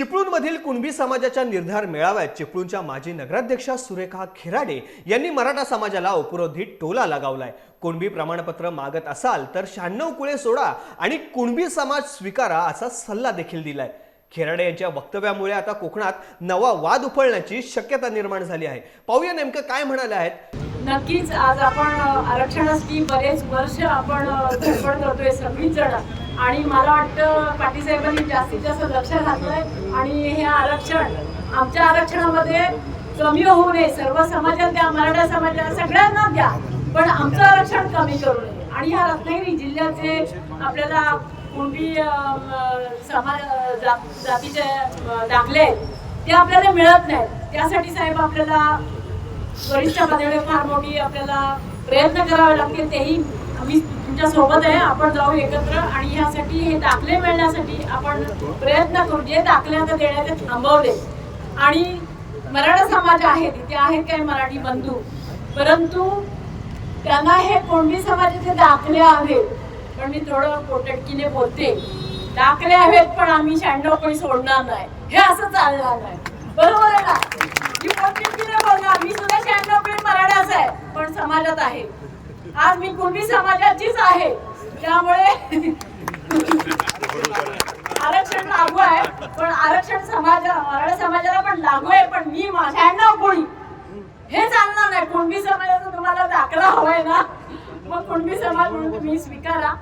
चिपळूणमधील कुणबी समाजाच्या निर्धार मेळाव्यात चिपळूणच्या माजी नगराध्यक्षा सुरेखा खिराडे यांनी मराठा समाजाला उपरोधी टोला लगावलाय. कुणबी प्रमाणपत्र मागत असाल तर शहाण्णव कुळे सोडा आणि कुणबी समाज स्वीकारा असा सल्ला देखील दिलाय. खेराडे यांच्या वक्तव्यामुळे आता कोकणात नवा वाद उफळण्याची शक्यता निर्माण झाली आहे. पाहूया नेमकं काय म्हणाले आहेत. नक्कीच आज आपण आरक्षणासाठी बरेच वर्ष आपण धडपड करतोय सगळीच जण. आणि मला वाटतं पाटील साहेबांनी जास्तीत जास्त लक्ष घातलंय. आणि हे आरक्षण आमच्या आरक्षणामध्ये कमी होऊ नये. सर्व समाजात द्या मराठा समाजाला सगळ्यांना द्या. पण आमचं आरक्षण कमी करू नये. आणि ह्या रत्नागिरी जिल्ह्याचे आपल्याला कुणबी समाज जातीचे दाखले आहेत ते आपल्याला मिळत नाहीत. त्यासाठी साहेब आपल्याला वरिष्ठ पातळीवर फार मोठी आपल्याला प्रयत्न करावे लागतील. तेही आम्ही तुमच्यासोबत आहे. आपण जाऊ एकत्र आणि ह्यासाठी हे दाखले मिळण्यासाठी आपण प्रयत्न करू. जे दाखले आता देण्याचे थांबवले. आणि मराठा समाज आहे तिथे आहेत काही मराठी बंधू. परंतु त्यांना हे कोणबी समाजाचे दाखले हवेत पण मी थोडं पोटटकीने बोलते. दाखले हवेत पण आम्ही शहाण्णव कोणी सोडणार नाही. हे असं चालणार नाही. बरोबर आहे ना? मी बोलणार मी सुद्धा शहाण्णव कोणी मराठाच आहे पण समाजात आहे. आज मी कुणबी समाजाचीच आहे. त्यामुळे आरक्षण लागू आहे. पण आरक्षण समाज मराठा समाजाला पण लागू आहे पण मी शहाण्णव कोणी? हे चालणार नाही. कुणबी समाजाचा तुम्हाला दाखला हवाय ना. मग कुणबी समाज म्हणून तुम्ही स्वीकारा.